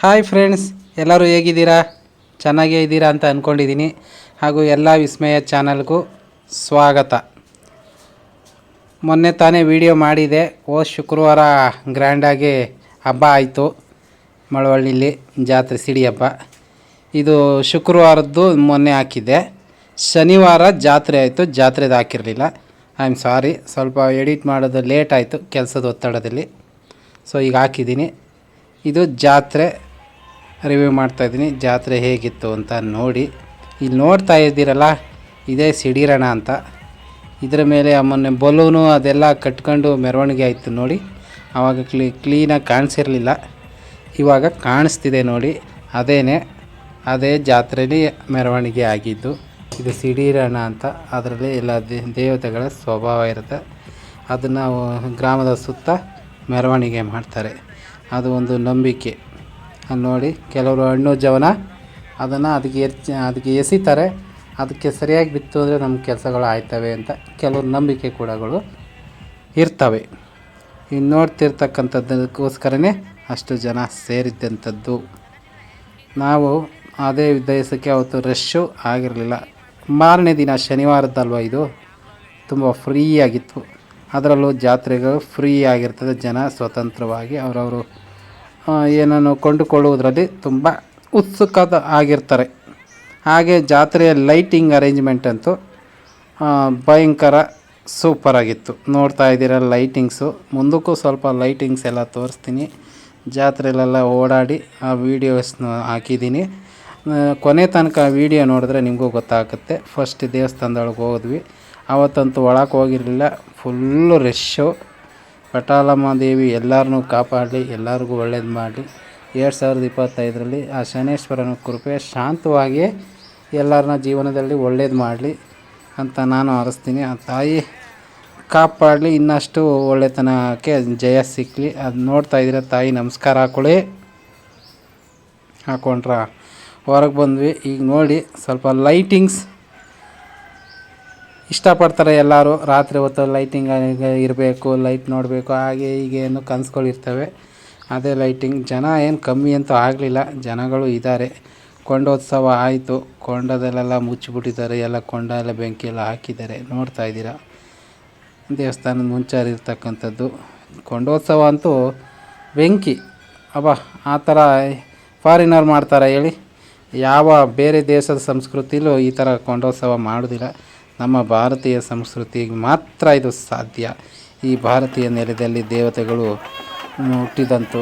Hi friends, ಎಲ್ಲರೂ ಹೇಗಿದ್ದೀರಾ? ಚೆನ್ನಾಗೇ ಇದ್ದೀರಾ ಅಂತ ಅಂದ್ಕೊಂಡಿದ್ದೀನಿ ಹಾಗೂ ಎಲ್ಲ ವಿಸ್ಮಯ ಚಾನಲ್ಗೂ ಸ್ವಾಗತ. ಮೊನ್ನೆ ತಾನೇ ವಿಡಿಯೋ ಮಾಡಿದೆ. ಓ ಶುಕ್ರವಾರ ಗ್ರ್ಯಾಂಡಾಗಿ ಹಬ್ಬ ಆಯಿತು. ಮಳವಳ್ಳಿಲಿ ಜಾತ್ರೆ, ಸಿಡಿ ಹಬ್ಬ. ಇದು ಶುಕ್ರವಾರದ್ದು ಮೊನ್ನೆ ಹಾಕಿದ್ದೆ. ಶನಿವಾರ ಜಾತ್ರೆ ಆಯಿತು. ಜಾತ್ರೆದು ಹಾಕಿರಲಿಲ್ಲ. ಐ ಆಮ್ ಸಾರಿ ಸ್ವಲ್ಪ ಎಡಿಟ್ ಮಾಡೋದು ಲೇಟ್ ಆಯಿತು. ಕೆಲಸದ ಒತ್ತಡದಲ್ಲಿ. ಸೊ ಈಗ ಹಾಕಿದ್ದೀನಿ. ಇದು ಜಾತ್ರೆ ರಿವ್ಯೂ ಮಾಡ್ತಾಯಿದ್ದೀನಿ ಜಾತ್ರೆ ಹೇಗಿತ್ತು ಅಂತ ನೋಡಿ. ಇಲ್ಲಿ ನೋಡ್ತಾ ಇದ್ದೀರಲ್ಲ, ಇದೇ ಸಿಡಿರಣ ಅಂತ. ಇದರ ಮೇಲೆ ಮೊನ್ನೆ ಬಲೂನು ಅದೆಲ್ಲ ಕಟ್ಕೊಂಡು ಮೆರವಣಿಗೆ ಆಯಿತು ನೋಡಿ. ಆವಾಗ ಕ್ಲೀ, ಕ್ಲೀನಾಗಿ ಕಾಣಿಸಿರಲಿಲ್ಲ. ಇವಾಗ ಕಾಣಿಸ್ತಿದೆ ನೋಡಿ. ಅದೇನೆ, ಅದೇ ಜಾತ್ರೆಯಲ್ಲಿ ಮೆರವಣಿಗೆ ಆಗಿದ್ದು. ಇದು ಸಿಡಿರಣ ಅಂತ. ಅದರಲ್ಲಿ ಎಲ್ಲ ದೇವತೆಗಳ ಸ್ವಭಾವ ಇರುತ್ತೆ. ಅದನ್ನು ಗ್ರಾಮದ ಸುತ್ತ ಮೆರವಣಿಗೆ ಮಾಡ್ತಾರೆ. ಅದು ಒಂದು ನಂಬಿಕೆ. ಅಲ್ಲಿ ನೋಡಿ, ಕೆಲವರು ಹಣ್ಣು, ಜವನ, ಅದನ್ನು ಅದಕ್ಕೆ ಎರ್ಚಿ ಅದಕ್ಕೆ ಎಸಿತಾರೆ. ಅದಕ್ಕೆ ಸರಿಯಾಗಿ ಬಿತ್ತು ಅಂದರೆ ನಮ್ಮ ಕೆಲಸಗಳು ಆಯ್ತವೆ ಅಂತ ಕೆಲವರು ನಂಬಿಕೆ ಕೂಡಗಳು ಇರ್ತವೆ. ಇನ್ನು ನೋಡ್ತಿರ್ತಕ್ಕಂಥದ್ದಕ್ಕೋಸ್ಕರನೇ ಅಷ್ಟು ಜನ ಸೇರಿದ್ದಂಥದ್ದು. ನಾವು ಅದೇ ದೇಶಕ್ಕೆ ಅವತ್ತು ರಶ್ಶು ಆಗಿರಲಿಲ್ಲ. ಮಾರನೇ ದಿನ ಶನಿವಾರದಲ್ವ ಇದು? ತುಂಬ ಫ್ರೀ ಆಗಿತ್ತು ಅದರಲ್ಲೂ ಜಾತ್ರೆಗಳು ಫ್ರೀ ಆಗಿರ್ತದೆ ಜನ ಸ್ವತಂತ್ರವಾಗಿ ಅವರವರು ಏನನ್ನು ಕೊಂಡುಕೊಳ್ಳುವುದರಲ್ಲಿ ತುಂಬ ಉತ್ಸುಕದ ಆಗಿರ್ತಾರೆ. ಹಾಗೆ ಜಾತ್ರೆಯ ಲೈಟಿಂಗ್ ಅರೇಂಜ್ಮೆಂಟ್ ಅಂತೂ ಆ, ಭಯಂಕರ ಸೂಪರಾಗಿತ್ತು ನೋಡ್ತಾ ಇದ್ದೀರ ಲೈಟಿಂಗ್ಸು. ಮುಂದಕ್ಕೂ ಸ್ವಲ್ಪ ಲೈಟಿಂಗ್ಸ್ ಎಲ್ಲ ತೋರಿಸ್ತೀನಿ. ಜಾತ್ರೆಯಲ್ಲೆಲ್ಲ ಓಡಾಡಿ ಆ ವೀಡಿಯೋಸ್ನ ಹಾಕಿದ್ದೀನಿ. ಆ, ಕೊನೆ ತನಕ ವೀಡಿಯೋ ನೋಡಿದ್ರೆ ನಿಮಗೂ ಗೊತ್ತಾಗುತ್ತೆ. ಫಸ್ಟ್ ದೇವಸ್ಥಾನದೊಳಗೆ ಹೋದ್ವಿ. ಆವತ್ತಂತೂ ಒಳಕ್ಕೆ ಹೋಗಿರಲಿಲ್ಲ. Full rush. ಪಟಾಲಮ್ಮ ದೇವಿ ಎಲ್ಲರನ್ನೂ ಕಾಪಾಡಲಿ, ಎಲ್ಲರಿಗೂ ಒಳ್ಳೇದು ಮಾಡಲಿ. ಎರಡು ಸಾವಿರದ ಇಪ್ಪತ್ತೈದರಲ್ಲಿ ಆ ಶನೇಶ್ವರನ ಕೃಪೆ ಶಾಂತವಾಗಿಯೇ ಎಲ್ಲರನ್ನ ಜೀವನದಲ್ಲಿ ಒಳ್ಳೇದು ಮಾಡಲಿ ಅಂತ ನಾನು ಹರಿಸ್ತೀನಿ ಆ ತಾಯಿ ಕಾಪಾಡಲಿ, ಇನ್ನಷ್ಟು ಒಳ್ಳೆತನಕ್ಕೆ ಜಯ ಸಿಕ್ಕಲಿ ಅದು ನೋಡ್ತಾ ಇದ್ದೀರ ತಾಯಿ ನಮಸ್ಕಾರ ಹಾಕೊಳ್ಳಿ. ಹಾಕೊಂಡ್ರ? ಹೊರಗೆ ಬಂದ್ವಿ. ಈಗ ನೋಡಿ ಸ್ವಲ್ಪ ಲೈಟಿಂಗ್ಸ್ ಇಷ್ಟಪಡ್ತಾರೆ ಎಲ್ಲರೂ. ರಾತ್ರಿ ಹೊತ್ತು ಲೈಟಿಂಗ್ ಇರಬೇಕು ಲೈಟ್ ನೋಡಬೇಕು, ಹಾಗೆ ಹೀಗೆ ಏನು ಕನಸುಗಳಿರ್ತವೆ. ಅದೇ ಲೈಟಿಂಗ್ ಜನ ಏನು ಕಮ್ಮಿ ಅಂತೂ ಆಗಲಿಲ್ಲ. ಜನಗಳು ಇದ್ದಾರೆ. ಕೊಂಡೋತ್ಸವ ಆಯಿತು. ಕೊಂಡದಲ್ಲೆಲ್ಲ ಮುಚ್ಚಿಬಿಟ್ಟಿದ್ದಾರೆ. ಎಲ್ಲ ಕೊಂಡ ಎಲ್ಲ ಬೆಂಕಿ ಎಲ್ಲ ಹಾಕಿದ್ದಾರೆ. ನೋಡ್ತಾ ಇದ್ದೀರಾ? ದೇವಸ್ಥಾನದ ಮುಂಚೆ ಇರ್ತಕ್ಕಂಥದ್ದು. ಕೊಂಡೋತ್ಸವ ಅಂತೂ ಬೆಂಕಿ. ಅಬ್ಬ, ಆ ಥರ ಫಾರಿನರ್ ಮಾಡ್ತಾರೆ ಹೇಳಿ. ಯಾವ ಬೇರೆ ದೇಶದ ಸಂಸ್ಕೃತಿಲೂ ಈ ಥರ ಕೊಂಡೋತ್ಸವ ಮಾಡೋದಿಲ್ಲ. ನಮ್ಮ ಭಾರತೀಯ ಸಂಸ್ಕೃತಿಗೆ ಮಾತ್ರ ಇದು ಸಾಧ್ಯ. ಈ ಭಾರತೀಯ ನೆಲದಲ್ಲಿ ದೇವತೆಗಳು ಹುಟ್ಟಿದಂತು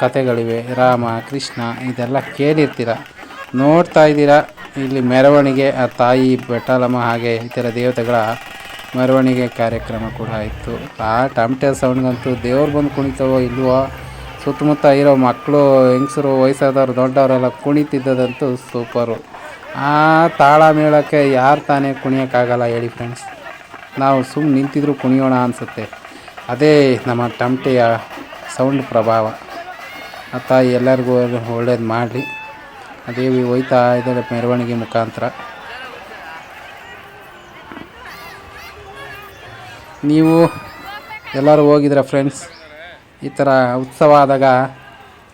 ಕಥೆಗಳಿವೆ. ರಾಮ, ಕೃಷ್ಣ, ಇದೆಲ್ಲ ಕೇಳಿರ್ತೀರ. ನೋಡ್ತಾ ಇದ್ದೀರ? ಇಲ್ಲಿ ಮೆರವಣಿಗೆ, ಆ ತಾಯಿ ಬೆಟ್ಟಾಲಮ್ಮ ಹಾಗೆ ಇತರ ದೇವತೆಗಳ ಮೆರವಣಿಗೆ ಕಾರ್ಯಕ್ರಮ ಕೂಡ ಆಯಿತು ಆ ಟಮಟೆ ಸೌಂಡ್ಗಂತೂ ದೇವ್ರು ಬಂದು ಕುಣಿತವೋ ಇಲ್ವೋ? ಸುತ್ತಮುತ್ತ ಇರೋ ಮಕ್ಕಳು, ಹೆಂಗಸರು, ವಯಸ್ಸಾದವ್ರು, ದೊಡ್ಡವರೆಲ್ಲ ಕುಣಿತಿದ್ದದಂತೂ ಸೂಪರು. ಆ ತಾಳ ಮೇಳಕ್ಕೆ ಯಾರು ತಾನೇ ಕುಣಿಯೋಕ್ಕಾಗಲ್ಲ ಹೇಳಿ ಫ್ರೆಂಡ್ಸ್ ನಾವು ಸುಮ್ಮನೆ ನಿಂತಿದ್ರು ಕುಣಿಯೋಣ ಅನಿಸುತ್ತೆ. ಅದೇ ನಮ್ಮ ಟಮಟೆಯ ಸೌಂಡ್ ಪ್ರಭಾವ. ಆ ತಾಯಿ ಎಲ್ಲರಿಗೂ ಒಳ್ಳೇದು ಮಾಡಲಿ ಅದೇ ಹೋಯ್ತಾ ಇದ್ದಾರೆ ಮೆರವಣಿಗೆ ಮುಖಾಂತರ. ನೀವು ಎಲ್ಲರೂ ಹೋಗಿದ್ರೆ ಫ್ರೆಂಡ್ಸ್ ಈ ಥರ ಉತ್ಸವ ಆದಾಗ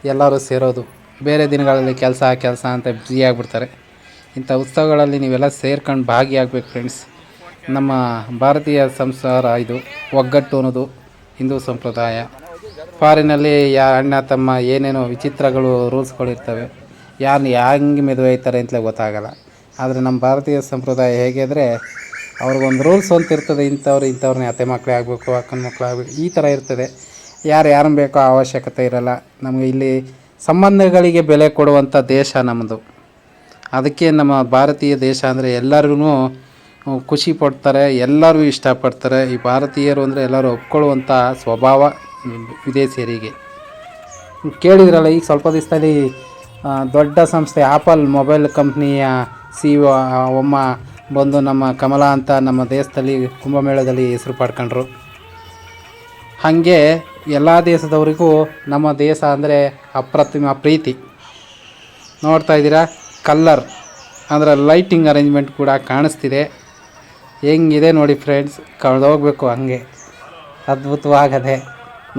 ಎಲ್ಲರೂ ಸೇರೋದು. ಬೇರೆ ದಿನಗಳಲ್ಲಿ ಕೆಲಸ ಕೆಲಸ ಅಂತ ಬ್ಯುಸಿ ಆಗಿಬಿಡ್ತಾರೆ. ಇಂಥ ಉತ್ಸವಗಳಲ್ಲಿ ನೀವೆಲ್ಲ ಸೇರ್ಕೊಂಡು ಭಾಗಿಯಾಗಬೇಕು ಫ್ರೆಂಡ್ಸ್ ನಮ್ಮ ಭಾರತೀಯ ಸಂಸಾರ ಇದು ಒಗ್ಗಟ್ಟು ಅನ್ನೋದು ಹಿಂದೂ ಸಂಪ್ರದಾಯ. ಫಾರಿನಲ್ಲಿ ಯಾ ಅಣ್ಣ, ತಮ್ಮ ಏನೇನೋ ವಿಚಿತ್ರಗಳು ರೂಲ್ಸ್ಗಳಿರ್ತವೆ ಯಾರು ಹೆಂಗೆ ಮದುವೆ ಆಯ್ತಾರೆ ಅಂತಲೇ ಗೊತ್ತಾಗಲ್ಲ. ಆದರೆ ನಮ್ಮ ಭಾರತೀಯ ಸಂಪ್ರದಾಯ ಹೇಗೆ ಅಂದರೆ, ಅವ್ರಿಗೊಂದು ರೂಲ್ಸ್ ಅಂತ ಇರ್ತದೆ, ಇಂಥವ್ರು ಇಂಥವ್ರನ್ನ ಅತ್ತೆ ಮಕ್ಕಳೇ ಆಗಬೇಕು, ಅಕ್ಕನ ಮಕ್ಕಳು ಆಗಬೇಕು, ಈ ಥರ ಇರ್ತದೆ. ಯಾರು ಯಾರನ್ನ ಬೇಕೋ ಅವಶ್ಯಕತೆ ಇರಲ್ಲ. ನಮಗೆ ಇಲ್ಲಿ ಸಂಬಂಧಗಳಿಗೆ ಬೆಲೆ ಕೊಡುವಂಥ ದೇಶ ನಮ್ಮದು ಅದಕ್ಕೆ ನಮ್ಮ ಭಾರತೀಯ ದೇಶ ಅಂದರೆ ಎಲ್ಲರಿಗೂ ಖುಷಿ ಪಡ್ತಾರೆ ಎಲ್ಲರೂ ಇಷ್ಟಪಡ್ತಾರೆ. ಈ ಭಾರತೀಯರು ಅಂದರೆ ಎಲ್ಲರೂ ಒಪ್ಕೊಳ್ಳುವಂಥ ಸ್ವಭಾವ ವಿದೇಶಿಯರಿಗೆ. ಕೇಳಿದ್ರಲ್ಲ, ಈಗ ಸ್ವಲ್ಪ ದಿವಸದಲ್ಲಿ ದೊಡ್ಡ ಸಂಸ್ಥೆ ಆಪಲ್ ಮೊಬೈಲ್ ಕಂಪ್ನಿಯ ಸಿ ಒ ಒಮ್ಮ ಬಂದು ನಮ್ಮ ಕಮಲ ಅಂತ ನಮ್ಮ ದೇಶದಲ್ಲಿ ಕುಂಭಮೇಳದಲ್ಲಿ ಹೆಸರು ಪಡ್ಕೊಂಡ್ರು. ಹಾಗೆ ಎಲ್ಲ ದೇಶದವರಿಗೂ ನಮ್ಮ ದೇಶ ಅಂದರೆ ಅಪ್ರತಿಮ ಪ್ರೀತಿ. ನೋಡ್ತಾ ಇದ್ದೀರಾ? ಕಲ್ಲರ್ ಅಂದರೆ ಲೈಟಿಂಗ್ ಅರೇಂಜ್ಮೆಂಟ್ ಕೂಡ ಕಾಣಿಸ್ತಿದೆ. ಹೆಂಗಿದೆ ನೋಡಿ ಫ್ರೆಂಡ್ಸ್ ಕಳೆದೋಗ್ಬೇಕು ಹಂಗೆ. ಅದ್ಭುತವಾಗದೆ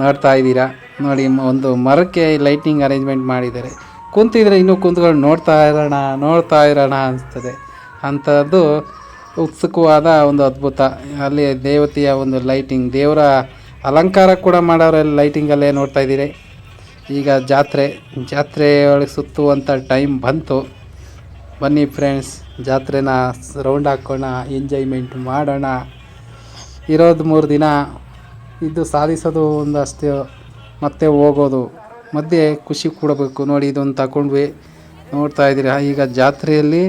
ನೋಡ್ತಾ ಇದ್ದೀರಾ? ನೋಡಿ ಒಂದು ಮರಕ್ಕೆ ಲೈಟಿಂಗ್ ಅರೇಂಜ್ಮೆಂಟ್ ಮಾಡಿದ್ದಾರೆ. ಕುಂತಿದ್ರೆ ಇನ್ನೂ ಕುಂತ್ಕೊಂಡು ನೋಡ್ತಾ ಇರೋಣ ನೋಡ್ತಾ ಇರೋಣ ಅನಿಸ್ತದೆ. ಅಂಥದ್ದು ಉತ್ಸುಕವಾದ ಒಂದು ಅದ್ಭುತ. ಅಲ್ಲಿ ದೇವತೆಯ ಒಂದು ಲೈಟಿಂಗ್, ದೇವರ ಅಲಂಕಾರ ಕೂಡ ಮಾಡೋರೆ ಲೈಟಿಂಗಲ್ಲೇ ನೋಡ್ತಾ ಇದ್ದೀರಿ. ಈಗ ಜಾತ್ರೆ ಜಾತ್ರೆ ಒಳಗೆ ಸುತ್ತುವಂಥ ಟೈಮ್ ಬಂತು. ಬನ್ನಿ ಫ್ರೆಂಡ್ಸ್ ಜಾತ್ರೆನ ರೌಂಡ್ ಹಾಕೋಣ ಎಂಜಾಯ್ಮೆಂಟ್ ಮಾಡೋಣ. ಇರೋದು ಮೂರು ದಿನ, ಇದು ಸಾಧಿಸೋದು ಒಂದಷ್ಟು, ಮತ್ತೆ ಹೋಗೋದು. ಮಧ್ಯೆ ಖುಷಿ ಕೊಡಬೇಕು. ನೋಡಿ, ಇದೊಂದು ತಗೊಂಡ್ವಿ ನೋಡ್ತಾ ಇದ್ದೀರಾ, ಈಗ ಜಾತ್ರೆಯಲ್ಲಿ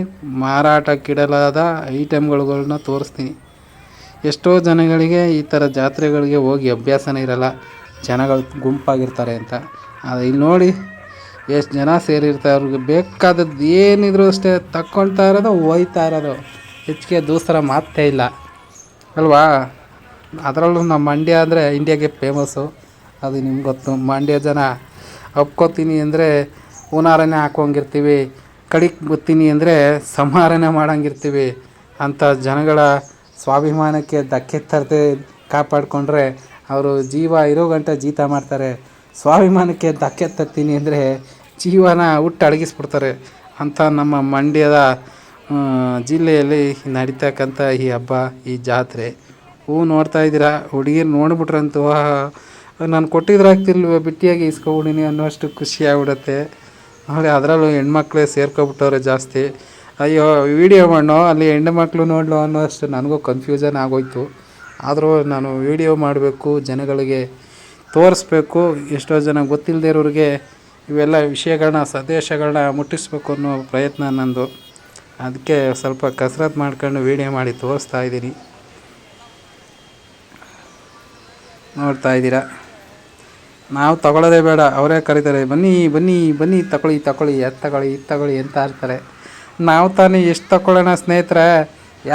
ಮಾರಾಟಕ್ಕಿಡಲಾದ ಐಟಮ್ಗಳುಗಳನ್ನ ತೋರಿಸ್ತೀನಿ. ಎಷ್ಟೋ ಜನಗಳಿಗೆ ಈ ಥರ ಜಾತ್ರೆಗಳಿಗೆ ಹೋಗಿ ಅಭ್ಯಾಸನೇ ಇರಲ್ಲ. ಜನಗಳು ಗುಂಪಾಗಿರ್ತಾರೆ ಅಂತ. ಆದರೆ ಇಲ್ಲಿ ನೋಡಿ ಎಷ್ಟು ಜನ ಸೇರಿರ್ತಾರೆ ಅವ್ರಿಗೆ ಬೇಕಾದದ್ದು ಏನಿದ್ರು ಅಷ್ಟೇ ತಕ್ಕೊಳ್ತಾ ಇರೋದು ಹೋಯ್ತಾ ಇರೋದು. ಹೆಚ್ಚಿಗೆ ದೂಸರ ಮಾತೇ ಇಲ್ಲ. ಅಲ್ವಾ? ಅದರಲ್ಲೂ ನಮ್ಮ ಮಂಡ್ಯ ಅಂದರೆ ಇಂಡಿಯಾಗೆ ಫೇಮಸ್ಸು ಅದು ನಿಮ್ಗೆ ಗೊತ್ತು. ಮಂಡ್ಯ ಜನ ಒಪ್ಕೋತೀನಿ ಅಂದರೆ ಹೂನಾರನೇ ಹಾಕೋಂಗಿರ್ತೀವಿ ಕಡಿಕ್ ಗೊತ್ತೀನಿ ಅಂದರೆ ಸಂಹಾರನೆ ಮಾಡೋಂಗಿರ್ತೀವಿ ಅಂಥ ಜನಗಳ ಸ್ವಾಭಿಮಾನಕ್ಕೆ ಧಕ್ಕೆ ತರದೆ ಕಾಪಾಡಿಕೊಂಡ್ರೆ ಅವರು ಜೀವ ಇರೋ ಗಂಟ ಜೀತ ಮಾಡ್ತಾರೆ. ಸ್ವಾಭಿಮಾನಕ್ಕೆ ಧಕ್ಕೆ ತತ್ತೀನಿ ಅಂದರೆ ಜೀವನ ಹುಟ್ಟು ಅಡಗಿಸ್ಬಿಡ್ತಾರೆ ಅಂಥ ನಮ್ಮ ಮಂಡ್ಯದ ಜಿಲ್ಲೆಯಲ್ಲಿ ನಡೀತಕ್ಕಂಥ ಈ ಹಬ್ಬ, ಈ ಜಾತ್ರೆ. ಹೂ ನೋಡ್ತಾ ಇದ್ದೀರಾ? ಹುಡುಗಿರು ನೋಡ್ಬಿಟ್ರಂತೂ ನಾನು ಕೊಟ್ಟಿದ್ರೆ ಆಗ್ತಿಲ್ವ ಬಿಟ್ಟಿಯಾಗಿ ಇಸ್ಕೊಬಿಡಿನಿ ಅನ್ನೋಷ್ಟು ಖುಷಿ ಆಗ್ಬಿಡುತ್ತೆ. ನೋಡಿ, ಅದರಲ್ಲೂ ಹೆಣ್ಮಕ್ಳೇ ಸೇರ್ಕೊಬಿಟ್ಟವ್ರೆ ಜಾಸ್ತಿ. ಅಯ್ಯೋ, ವಿಡಿಯೋ ಮಾಡೋ ಅಲ್ಲಿ ಹೆಣ್ಣು ಮಕ್ಕಳು ನೋಡೋ ಅನ್ನೋಷ್ಟು ನನಗೂ ಕನ್ಫ್ಯೂಷನ್ ಆಗೋಯ್ತು. ಆದರೂ ನಾನು ವಿಡಿಯೋ ಮಾಡಬೇಕು ಜನಗಳಿಗೆ. ತೋರಿಸ್ಬೇಕು, ಎಷ್ಟೋ ಜನ ಗೊತ್ತಿಲ್ಲದೆ ಇರೋರಿಗೆ ಇವೆಲ್ಲ ವಿಷಯಗಳನ್ನ ಸಂದೇಶಗಳನ್ನ ಮುಟ್ಟಿಸ್ಬೇಕು ಅನ್ನೋ ಪ್ರಯತ್ನ ನಂದು. ಅದಕ್ಕೆ ಸ್ವಲ್ಪ ಕಸರತ್ತು ಮಾಡ್ಕೊಂಡು ವೀಡಿಯೋ ಮಾಡಿ ತೋರಿಸ್ತಾ ಇದ್ದೀನಿ. ನೋಡ್ತಾ ಇದ್ದೀರಾ? ನಾವು ತಗೊಳ್ಳೋದೇ ಬೇಡ, ಅವರೇ ಕರೀತಾರೆ, ಬನ್ನಿ ಬನ್ನಿ ಬನ್ನಿ, ತಗೊಳ್ಳಿ ತಗೊಳ್ಳಿ ಅದು ತಗೊಳ್ಳಿ, ಇದು ತಗೊಳ್ಳಿ ಅಂತ ಇರ್ತಾರೆ ನಾವು ತಾನೇ ಎಷ್ಟು ತಗೊಳ್ಳೋಣ ಸ್ನೇಹಿತರೆ,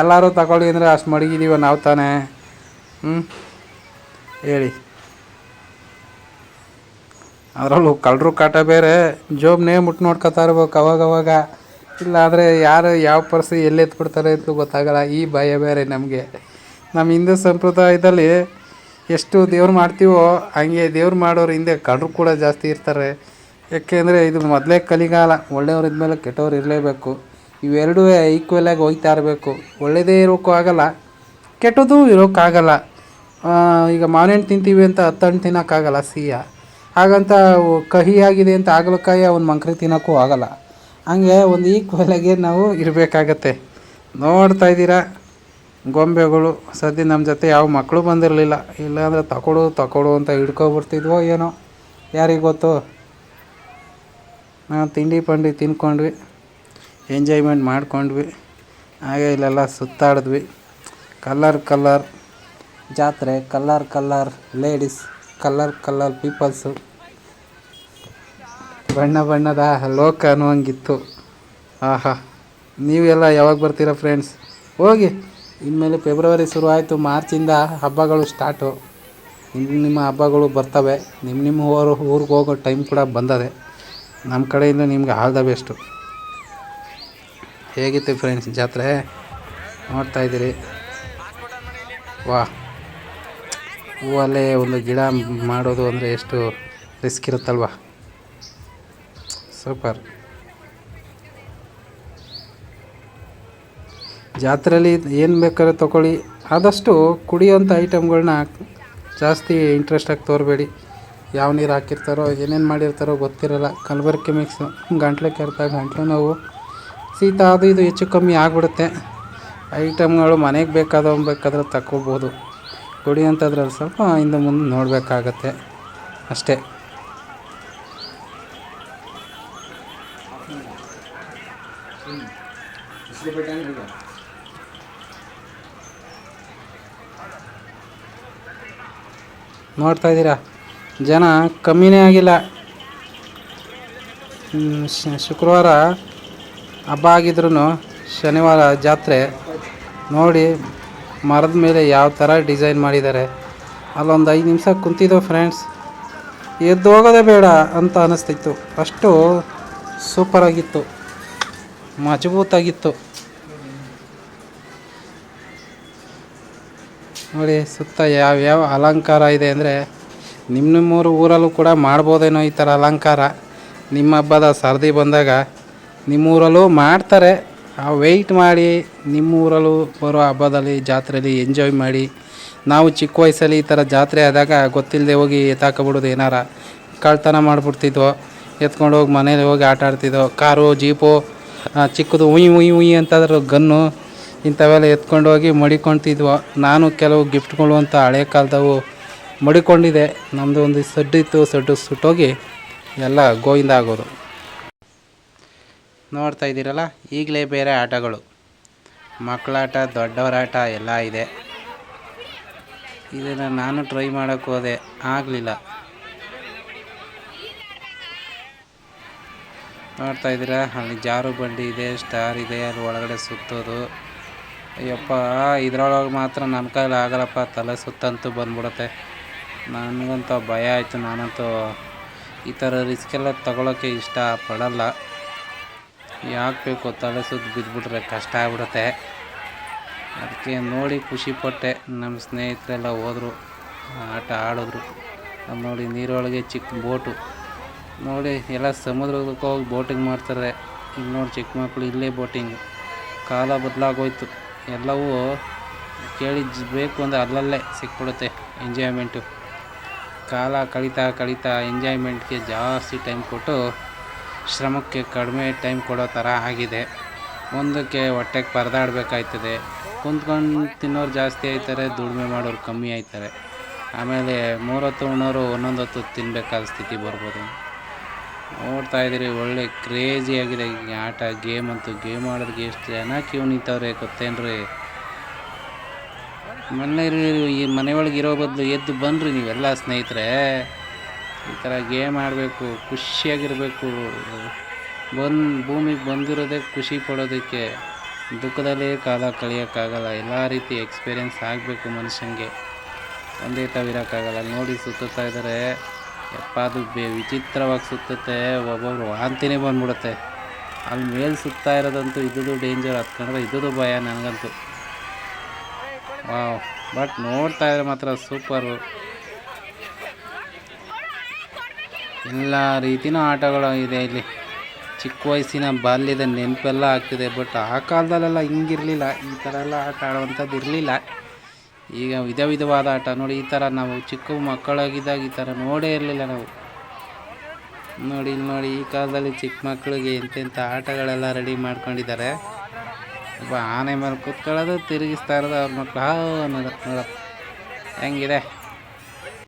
ಎಲ್ಲರೂ ತಗೊಳ್ಳಿ ಅಂದರೆ ಅಷ್ಟು ಮಡಗಿದ್ದೀವ ನಾವು ತಾನೇ? ಹ್ಞೂ ಹೇಳಿ. ಅದರಲ್ಲೂ ಕಳ್ಳರು ಕಾಟ ಬೇರೆ ಜೋಬ್ನೇ ಮುಟ್ಟು ನೋಡ್ಕೊತಾ ಇರ್ಬೇಕು ಅವಾಗ ಅವಾಗ ಇಲ್ಲಾಂದರೆ ಯಾರು ಯಾವ ಪರ್ಸಿ ಎಲ್ಲಿ ಎತ್ಬಿಡ್ತಾರೆ ಅಂತ ಗೊತ್ತಾಗಲ್ಲ, ಈ ಭಯ ಬೇರೆ ನಮಗೆ. ನಮ್ಮ ಹಿಂದೂ ಸಂಪ್ರದಾಯದಲ್ಲಿ ಎಷ್ಟು ದೇವ್ರು ಮಾಡ್ತೀವೋ, ಹಂಗೆ ದೇವ್ರು ಮಾಡೋರು ಹಿಂದೆ ಕಳ್ಳರು ಕೂಡ ಜಾಸ್ತಿ ಇರ್ತಾರೆ. ಯಾಕೆಂದರೆ ಇದು ಮೊದಲೇ ಕಲಿಗಾಲ, ಒಳ್ಳೆಯವ್ರು ಇದ್ಮೇಲೆ ಕೆಟ್ಟವ್ರು ಇರಲೇಬೇಕು. ಇವೆರಡೂ ಈಕ್ವಲಾಗಿ ಹೋಗ್ತಾ ಇರಬೇಕು. ಒಳ್ಳೆಯದೇ ಇರೋಕ್ಕೂ ಆಗಲ್ಲ, ಕೆಟ್ಟದ್ದು ಇರೋಕ್ಕಾಗಲ್ಲ. ಈಗ ಮಾವಿನ ಹಣ್ಣು ತಿಂತೀವಿ ಅಂತ ಹತ್ತು ಹಣ್ಣು ತಿನ್ನೋಕ್ಕಾಗಲ್ಲ, ಸಿಹಿಯ. ಹಾಗಂತ ಕಹಿಯಾಗಿದೆ ಅಂತ ಆಗಲಕಾಯಿ ಅವ್ನ ಮಂಕ್ರಿ ತಿನ್ನೋಕ್ಕೂ ಆಗಲ್ಲ. ಹಂಗೆ ಒಂದು ಈಕ್ವಲಾಗಿ ನಾವು ಇರಬೇಕಾಗತ್ತೆ. ನೋಡ್ತಾ ಇದ್ದೀರಾ? ಗೊಂಬೆಗಳು. ಸದ್ಯ ನಮ್ಮ ಜೊತೆ ಯಾವ ಮಕ್ಕಳು ಬಂದಿರಲಿಲ್ಲ. ಇಲ್ಲಾಂದರೆ ತಕೊಡು ತಗೊಡು ಅಂತ ಹಿಡ್ಕೊಬಿಡ್ತಿದ್ವೋ ಏನೋ? ಯಾರಿಗೆ ಗೊತ್ತು? ನಾವು ತಿಂಡಿ ಪಂಡಿ ತಿನ್ಕೊಂಡ್ವಿ. ಎಂಜಾಯ್ಮೆಂಟ್ ಮಾಡ್ಕೊಂಡ್ವಿ. ಹಾಗೆ ಇಲ್ಲೆಲ್ಲ ಸುತ್ತಾಡಿದ್ವಿ. ಕಲ್ಲರ್ ಕಲ್ಲರ್ ಜಾತ್ರೆ, colour colour ladies, colour colour peoples. ಬಣ್ಣ ಬಣ್ಣದ ಲೋಕ ಅನ್ನುವಂಗಿತ್ತು. ಆಹಾ, ನೀವೆಲ್ಲ ಯಾವಾಗ ಬರ್ತೀರಾ ಫ್ರೆಂಡ್ಸ್ ಹೋಗಿ. ಇನ್ಮೇಲೆ ಫೆಬ್ರವರಿ ಶುರು ಆಯಿತು ಮಾರ್ಚಿಂದ ಹಬ್ಬಗಳು ಸ್ಟಾರ್ಟು ನಿಮ್ಮ ನಿಮ್ಮ ಹಬ್ಬಗಳು ಬರ್ತವೆ. ನಿಮ್ಮ ನಿಮ್ಮ ಊರು, ಊರಿಗೆ ಹೋಗೋ ಟೈಮ್ ಕೂಡ ಬಂದದೆ. ನಮ್ಮ ಕಡೆಯಿಂದ ನಿಮ್ಗೆ ಆಲ್ ದ ಬೆಸ್ಟು ಹೇಗಿತ್ತು ಫ್ರೆಂಡ್ಸ್ ಜಾತ್ರೆ? ನೋಡ್ತಾ ಇದ್ದೀರಿ. ವಾ. ಹೂವಲ್ಲೇ ಒಂದು ಗಿಡ ಮಾಡೋದು ಅಂದರೆ ಎಷ್ಟು ರಿಸ್ಕ್ ಇರುತ್ತಲ್ವ? ಸೂಪರ್. ಜಾತ್ರೆಯಲ್ಲಿ ಏನು ಬೇಕಾದ್ರೆ ತೊಗೊಳ್ಳಿ ಆದಷ್ಟು ಕುಡಿಯೋಂಥ ಐಟಮ್ಗಳನ್ನ ಜಾಸ್ತಿ ಇಂಟ್ರೆಸ್ಟಾಗಿ ತೋರಬೇಡಿ. ಯಾವ ನೀರು ಹಾಕಿರ್ತಾರೋ, ಏನೇನು ಮಾಡಿರ್ತಾರೋ ಗೊತ್ತಿರಲ್ಲ. ಕಲಬೆರಕೆ ಮಿಕ್ಸು ಗಂಟ್ಲು ಕೆರೆತ, ಗಂಟ್ಲು ನೋವು. ಶೀತ ಅದು ಇದು ಹೆಚ್ಚು ಕಮ್ಮಿ ಆಗಿಬಿಡುತ್ತೆ. ಐಟಮ್ಗಳು ಮನೆಗೆ ಬೇಕಾದವ್ ಬೇಕಾದ್ರೆ ತಗೋಬೋದು ಕುಡಿಯೋಂಥದ್ರಲ್ಲಿ ಸ್ವಲ್ಪ ಹಿಂದೆ ಮುಂದೆ ನೋಡಬೇಕಾಗತ್ತೆ. ಅಷ್ಟೇ. ನೋಡ್ತಾ ಇದ್ದೀರಾ? ಜನ ಕಮ್ಮಿನೇ ಆಗಿಲ್ಲ. ಶುಕ್ರವಾರ ಹಬ್ಬ ಆಗಿದ್ರೂ ಶನಿವಾರ ಜಾತ್ರೆ. ನೋಡಿ, ಮರದ ಮೇಲೆ ಯಾವ ಥರ ಡಿಸೈನ್ ಮಾಡಿದ್ದಾರೆ. ಅಲ್ಲೊಂದು ಐದು ನಿಮಿಷ ಕುಂತಿದ್ದೋ ಫ್ರೆಂಡ್ಸ್. ಎದ್ದು ಹೋಗೋದೇ ಬೇಡ ಅಂತ ಅನ್ನಿಸ್ತಿತ್ತು ಅಷ್ಟು ಸೂಪರಾಗಿತ್ತು ಮಜಬೂತಾಗಿತ್ತು. ನೋಡಿ, ಸುತ್ತ ಯಾವ್ಯಾವ ಅಲಂಕಾರ ಇದೆ ಅಂದರೆ ನಿಮ್ಮ ನಿಮ್ಮೂರು ಊರಲ್ಲೂ ಕೂಡ ಮಾಡ್ಬೋದೇನೋ ಈ ಥರ ಅಲಂಕಾರ. ನಿಮ್ಮ ಹಬ್ಬದ ಸರದಿ ಬಂದಾಗ ನಿಮ್ಮೂರಲ್ಲೂ ಮಾಡ್ತಾರೆ. ಆ ವೆಯ್ಟ್ ಮಾಡಿ ನಿಮ್ಮೂರಲ್ಲೂ ಬರೋ ಹಬ್ಬದಲ್ಲಿ, ಜಾತ್ರೆಯಲ್ಲಿ ಎಂಜಾಯ್ ಮಾಡಿ. ನಾವು ಚಿಕ್ಕ ವಯಸ್ಸಲ್ಲಿ ಈ ಥರ ಜಾತ್ರೆ ಆದಾಗ ಗೊತ್ತಿಲ್ಲದೆ ಹೋಗಿ ಎತ್ತಾಕೊಬಿಡೋದು ಏನಾರ ಕಳ್ತನ ಮಾಡಿಬಿಡ್ತಿದ್ವು ಎತ್ಕೊಂಡು ಹೋಗಿ ಮನೇಲಿ ಹೋಗಿ ಆಟ ಆಡ್ತಿದ್ದೋ ಕಾರು, ಜೀಪು ಚಿಕ್ಕದು ಉಯ್ ಉಯ್ ಉಯ್ ಅಂತಂದ್ರೆ ಗನ್ನು ಇಂಥವೆಲ್ಲ ಎತ್ಕೊಂಡು ಹೋಗಿ ಮಡಿಕೊಳ್ತಿದ್ವು ನಾನು ಕೆಲವು ಗಿಫ್ಟ್ಗಳು ಅಂತ ಹಳೆ ಕಾಲದವು ಮಡಿಕೊಂಡಿದೆ. ನಮ್ಮದು ಒಂದು ಸಡ್ಡು ಇತ್ತು ಸಡ್ಡು ಸುಟ್ಟೋಗಿ ಎಲ್ಲ ಗೋವಿಂದ ಆಗೋದು. ನೋಡ್ತಾ ಇದ್ದೀರಲ್ಲ, ಈಗಲೇ ಬೇರೆ ಆಟಗಳು. ಮಕ್ಕಳಾಟ ದೊಡ್ಡವರ ಆಟ ಎಲ್ಲ ಇದೆ. ಇದನ್ನು ನಾನು ಟ್ರೈ ಮಾಡೋಕ್ಕೆ ಆಗಲಿಲ್ಲ. ನೋಡ್ತಾ ಇದ್ದೀರಾ? ಅಲ್ಲಿ ಜಾರು ಬಂಡಿ ಇದೆ, ಸ್ಟಾರ್ ಇದೆ, ಅಲ್ಲಿ ಒಳಗಡೆ ಸುತ್ತೋದು. ಅಯ್ಯಪ್ಪ, ಇದ್ರೊಳಗೆ ಮಾತ್ರ ನನ್ನ ಕೈಲಿ ಆಗಲ್ಲಪ್ಪ, ತಲೆ ಸುತ್ತಂತೂ ಬಂದ್ಬಿಡುತ್ತೆ. ನನಗಂತೂ ಭಯ ಆಯಿತು. ನಾನಂತೂ ಈ ಥರ ರಿಸ್ಕೆಲ್ಲ ತಗೊಳ್ಳೋಕ್ಕೆ ಇಷ್ಟ ಪಡಲ್ಲ ಯಾಕೆ ಬೇಕು ತಲೆ ಸುತ್ತ ಬಿದ್ದುಬಿಟ್ರೆ ಕಷ್ಟ ಆಗ್ಬಿಡುತ್ತೆ. ಅದಕ್ಕೆ ನೋಡಿ ಖುಷಿಪಟ್ಟೆ ನಮ್ಮ ಸ್ನೇಹಿತರೆಲ್ಲ ಹೋದರು, ಆಟ ಆಡಿದ್ರು. ನೋಡಿ ನೀರೊಳಗೆ ಚಿಕ್ಕ ಬೋಟು. ನೋಡಿ, ಎಲ್ಲ ಸಮುದ್ರಕ್ಕೆ ಹೋಗಿ ಬೋಟಿಂಗ್ ಮಾಡ್ತಾರೆ. ಈಗ ನೋಡಿ ಚಿಕ್ಕ ಮಕ್ಕಳು ಇಲ್ಲೇ ಬೋಟಿಂಗ್. ಕಾಲ ಬದಲಾಗೋಯ್ತು. ಎಲ್ಲವೂ ಕೇಳಿ ಬೇಕು ಅಂದರೆ ಅಲ್ಲಲ್ಲೇ ಸಿಕ್ಬಿಡುತ್ತೆ ಎಂಜಾಯ್ಮೆಂಟು. ಕಾಲ ಕಳೀತಾ ಕಳೀತಾ ಎಂಜಾಯ್ಮೆಂಟ್ಗೆ ಜಾಸ್ತಿ ಟೈಮ್ ಕೊಟ್ಟು ಶ್ರಮಕ್ಕೆ ಕಡಿಮೆ ಟೈಮ್ ಕೊಡೋ ಥರ ಆಗಿದೆ. ಒಂದಕ್ಕೆ ಹೊಟ್ಟೆಗೆ ಪರದಾಡಬೇಕಾಯ್ತದೆ. ಕುಂತ್ಕೊಂಡು ತಿನ್ನೋರು ಜಾಸ್ತಿ ಆಯ್ತಾರೆ, ದುಡಿಮೆ ಮಾಡೋರು ಕಮ್ಮಿ ಆಯ್ತಾರೆ. ಆಮೇಲೆ ಮೂರೊತ್ತು ಉಣ್ಣೋರು ಒಂದೊಂದು ಹೊತ್ತು ತಿನ್ನಬೇಕಾದ ಸ್ಥಿತಿ ಬರ್ಬೋದು. ನೋಡ್ತಾ ಇದ್ದೀರಿ, ಒಳ್ಳೆ ಕ್ರೇಜಿ ಆಗಿದೆ ಈ ಆಟ ಗೇಮ್ ಅಂತೂ ಗೇಮ್ ಆಡೋದಕ್ಕೆ ಎಷ್ಟು ಜನ ಕ್ಯೂ ನಿಂತವ್ರೆ ಗೊತ್ತೇನ್ರಿ? ಮೊನ್ನೆ ಈ ಮನೆಯೊಳಗೆ ಇರೋ ಬದಲು ಎದ್ದು ಬನ್ನಿರಿ ನೀವೆಲ್ಲ ಸ್ನೇಹಿತರೆ. ಈ ಥರ ಗೇಮ್ ಆಡಬೇಕು, ಖುಷಿಯಾಗಿರಬೇಕು. ಬಂದು, ಭೂಮಿಗೆ ಬಂದಿರೋದೇ ಖುಷಿ ಪಡೋದಕ್ಕೆ, ದುಃಖದಲ್ಲೇ ಕಾಲ ಕಳಿಯೋಕ್ಕಾಗಲ್ಲ. ಎಲ್ಲ ರೀತಿ ಎಕ್ಸ್ಪೀರಿಯೆನ್ಸ್ ಆಗಬೇಕು ಮನುಷ್ಯನಿಗೆ ಒಂದೇ ತಾವಿರೋಕ್ಕಾಗಲ್ಲ ನೋಡಿ ಸುತ್ತುತ್ತಾ ಇದ್ದಾರೆ. ಯಪ್ಪ ಅದು ಬೇ ವಿಚಿತ್ರವಾಗಿ ಸುತ್ತುತ್ತೆ, ಒಬ್ಬೊಬ್ರು ವಾಂತಿನೇ ಬಂದ್ಬಿಡುತ್ತೆ. ಅಲ್ಲಿ ಮೇಲೆ ಸುತ್ತಾ ಇರೋದಂತೂ ಇದ್ದು ಡೇಂಜರ್ ಹತ್ಕೊಂಡ್ರೆ ಇದ್ದು ಭಯ ನನಗಂತೂ. ವಾವ್. ಬಟ್ ನೋಡ್ತಾ ಇದ್ರೆ ಮಾತ್ರ ಸೂಪರು ಎಲ್ಲ ರೀತಿನೂ ಆಟಗಳು ಇದೆ ಇಲ್ಲಿ. ಚಿಕ್ಕ ವಯಸ್ಸಿನ ಬಾಲ್ಯದ ನೆನಪೆಲ್ಲ ಆಗ್ತಿದೆ ಬಟ್ ಆ ಕಾಲದಲ್ಲೆಲ್ಲ ಹಿಂಗಿರಲಿಲ್ಲ. ಈ ಥರ ಎಲ್ಲ ಆಟ ಆಡುವಂಥದ್ದು ಇರಲಿಲ್ಲ ಈಗ ವಿಧ ವಿಧವಾದ ಆಟ ನೋಡಿ, ಈ ಥರ ನಾವು ಚಿಕ್ಕ ಮಕ್ಕಳಾಗಿದ್ದಾಗ ಈ ಥರ ನೋಡೇ ಇರಲಿಲ್ಲ ನಾವು. ನೋಡಿ ನೋಡಿ, ಈ ಕಾಲದಲ್ಲಿ ಚಿಕ್ಕ ಮಕ್ಕಳಿಗೆ ಎಂತೆಂಥ ಆಟಗಳೆಲ್ಲ ರೆಡಿ ಮಾಡ್ಕೊಂಡಿದ್ದಾರೆ. ಒಬ್ಬ ಆನೆ ಮೇಲೆ ಕೂತ್ಕೊಳ್ಳೋದು, ತಿರುಗಿಸ್ತಾ ಇರೋದು ಅವ್ರ ಮಕ್ಕಳು ಹಾ ಅನ್ನೋದು ನೋಡಪ್ಪ ಹೆಂಗಿದೆ?